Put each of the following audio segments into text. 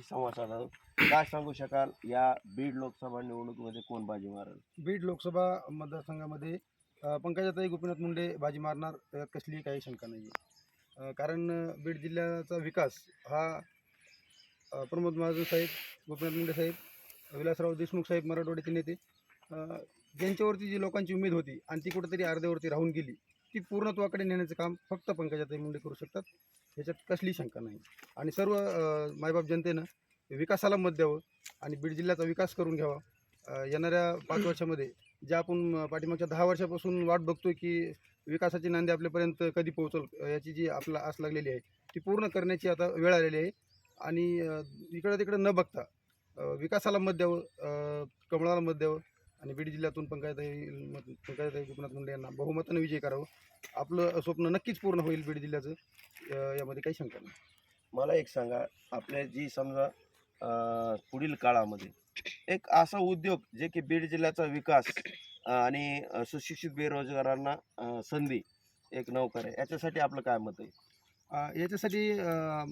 संवाद साधा. काय सांगू शकाल या बीड लोकसभा निवडणुकीमध्ये कोण बाजी मारेल? बीड लोकसभा मतदारसंघामध्ये अ, पंकजाताई गोपीनाथ मुंडे बाजी मारणार यात कसलीही काही शंका नाही आहे कारण अ, बीड जिल्ह्याचा विकास हा अ, प्रमोद महाजन साहेब गोपीनाथ मुंडे साहेब विलासराव देशमुख साहेब मराठवाड्याचे नेते अ, ज्यांच्यावरती जी लोकांची उमेद होती आणि ती कुठेतरी अर्ध्यावरती राहून गेली ती पूर्णत्वाकडे नेण्याचं काम फक्त पंकजाताई मुंडे करू शकतात. ह्याच्यात कसली शंका नाही. आणि सर्व मायबाप जनतेनं विकासाला मत द्यावं आणि बीड जिल्ह्याचा विकास करून घ्यावा. येणाऱ्या पाच वर्षामध्ये ज्या आपण पाठीमागच्या दहा वर्षापासून वाट बघतोय की विकासाची नांदी आपल्यापर्यंत कधी पोहोचल याची जी आपला आस लागलेली आहे ती पूर्ण करण्याची आता वेळ आलेली आहे. आणि इकडं तिकडं न बघता विकासाला मत द्यावं कमळाला मत द्यावं आणि बीड जिल्ह्यातून पंकजाताई पंकजाताई गोपीनाथ मुंडे यांना बहुमतानं विजय करावं. आपलं स्वप्न नक्कीच पूर्ण होईल बीड जिल्ह्याचं. अ, यामध्ये काही शंका नाही. मला एक सांगा आपल्या जी समजा अं, पुढील काळामध्ये एक असा उद्योग जे की बीड जिल्ह्याचा विकास अं, आणि अं, सुशिक्षित बेरोजगारांना अं, संधी एक नौकर आहे याच्यासाठी आपलं काय मत आहे? अ, याच्यासाठी अ,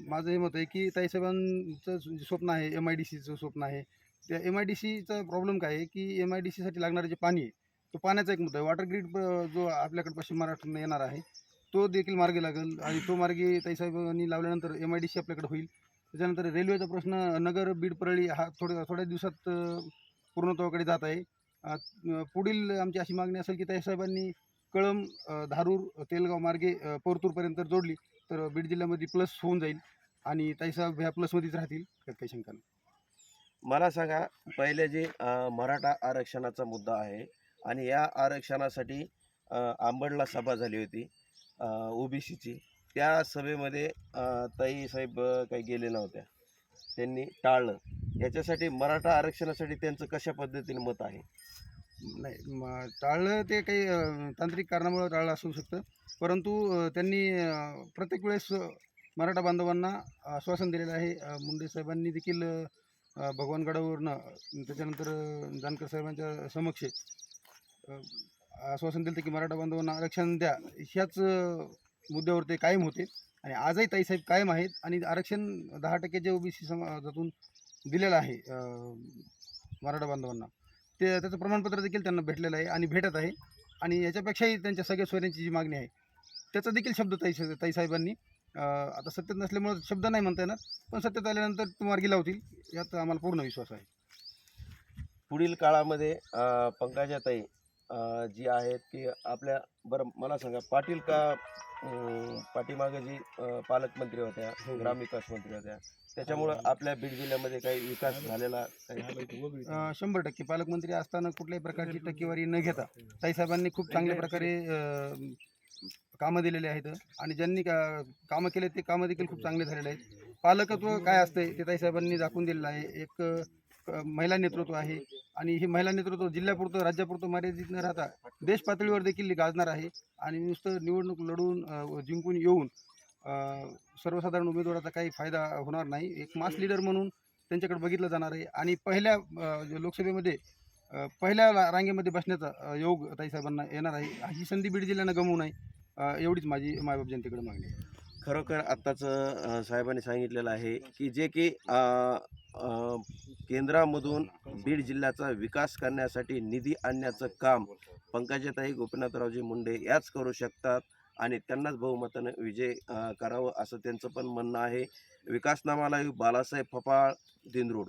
माझं हे मत आहे की ताईसाहेबांचं जे स्वप्न आहे एम आय डी सीचं स्वप्न आहे त्या एम आय डी सीचा प्रॉब्लेम काय आहे की एम आय डी सीसाठी लागणारं जे पाणी आहे तो पाण्याचा एक मुद्दा आहे. वॉटर ग्रीड जो आपल्याकडे पश्चिम महाराष्ट्रातून येणार आहे तो देखील मार्गी लागेल आणि तो मार्गी ताईसाहेबांनी लावल्यानंतर एम आय डी सी आपल्याकडे होईल. त्याच्यानंतर रेल्वेचा प्रश्न नगर बीड परळी हा थोड्या थोड्या दिवसात पूर्णत्वाकडे जात आहे. पुढील आमची अशी मागणी असेल की ताईसाहेबांनी कळम धारूर तेलगाव मार्गे पोरतूरपर्यंत परतूरपर्यंत जोडली तर बीड जिल्ह्यामध्ये प्लस होऊन जाईल आणि ताईसाहेब ह्या प्लसमध्येच राहतील त्यात काही शंका नाही. मला सांगा पहिले जे मराठा आरक्षणाचा मुद्दा आहे आणि या आरक्षणासाठी आंबडला सभा झाली होती ओबीसीची. त्या सभेमध्ये ताई साहेब काही गेले नव्हत्या. त्यांनी टाळलं. याच्यासाठी मराठा आरक्षणासाठी त्यांचं कशा पद्धतीने मत आहे? नाही म टाळलं ते काही तांत्रिक कारणामुळे टाळलं असू शकतं. परंतु त्यांनी प्रत्येक वेळेस मराठा बांधवांना आश्वासन दिलेलं आहे. मुंडे साहेबांनी देखील भगवानगडावरनं अ, त्याच्यानंतर जानकर साहेबांच्या समक्ष आश्वासन दिलं की मराठा बांधवांना आरक्षण द्या. ह्याच मुद्द्यावर ते कायम होते. आणि आजही ताईसाहेब कायम आहेत आणि आरक्षण दहा टक्के जे ओबीसी समाजातून दिलेलं आहे मराठा बांधवांना. ते त्याचं प्रमाणपत्र देखील त्यांना भेटलेलं आहे आणि भेटत आहे. आणि याच्यापेक्षाही त्यांच्या सगळ्या सोयऱ्यांची जी मागणी आहे त्याचा देखील शब्द ताई ताईसाहेबांनी आता सत्तेत नसल्यामुळे शब्द नाही म्हणता येणार पण सत्तेत आल्यानंतर ते मार्गी लावतील यात आम्हाला पूर्ण विश्वास आहे. पुढील काळामध्ये अं, पंकजाताई अं, जी आहेत की आपल्या बरं मला सांगा पाटील का अं, पाठीमागे जी अं, पालकमंत्री होत्या हो. ग्रामविकास मंत्री होत्या त्याच्यामुळं आपल्या बीड जिल्ह्यामध्ये काही विकास झालेला काही अं, शंभर टक्के. पालकमंत्री असताना कुठल्याही प्रकारची टक्केवारी न घेता ताईसाहेबांनी खूप चांगल्या प्रकारे अं, कामं दिलेले आहेत. आणि ज्यांनी का कामं केले ते कामं देखील खूप चांगले झालेले आहेत. पालकत्व काय असते ते ताईसाहेबांनी दाखवून दिलेलं आहे. एक महिला नेतृत्व आहे. आणि हे महिला नेतृत्व जिल्ह्यापुरतं राज्यापुरतं मर्यादित न राहता देश पातळीवर देखील गाजणार आहे. आणि नुसतं निवडणूक लढवून जिंकून येऊन सर्वसाधारण उमेदवाराचा काही फायदा होणार नाही. एक मास लीडर म्हणून त्यांच्याकडे बघितलं जाणार आहे. आणि पहिल्या लोकसभेमध्ये पहिल्या रांगेमध्ये बसण्याचा योग ताईसाहेबांना येणार आहे. ही संधी बीड जिल्ह्यानं गमवू नये. एवढीच माझी मायबाप जनतेकडे मागणी आहे. खरोखर आत्ताचं साहेबांनी सांगितलेलं आहे की जे की केंद्रामधून बीड जिल्ह्याचा विकास करण्यासाठी निधी आणण्याचं काम पंकजाताई गोपीनाथरावजी मुंडे याच करू शकतात आणि त्यांनाच बहुमतानं विजय करावं असं त्यांचं पण म्हणणं आहे. विकासनामाला बालासाहेब फपाळ दिनरोड.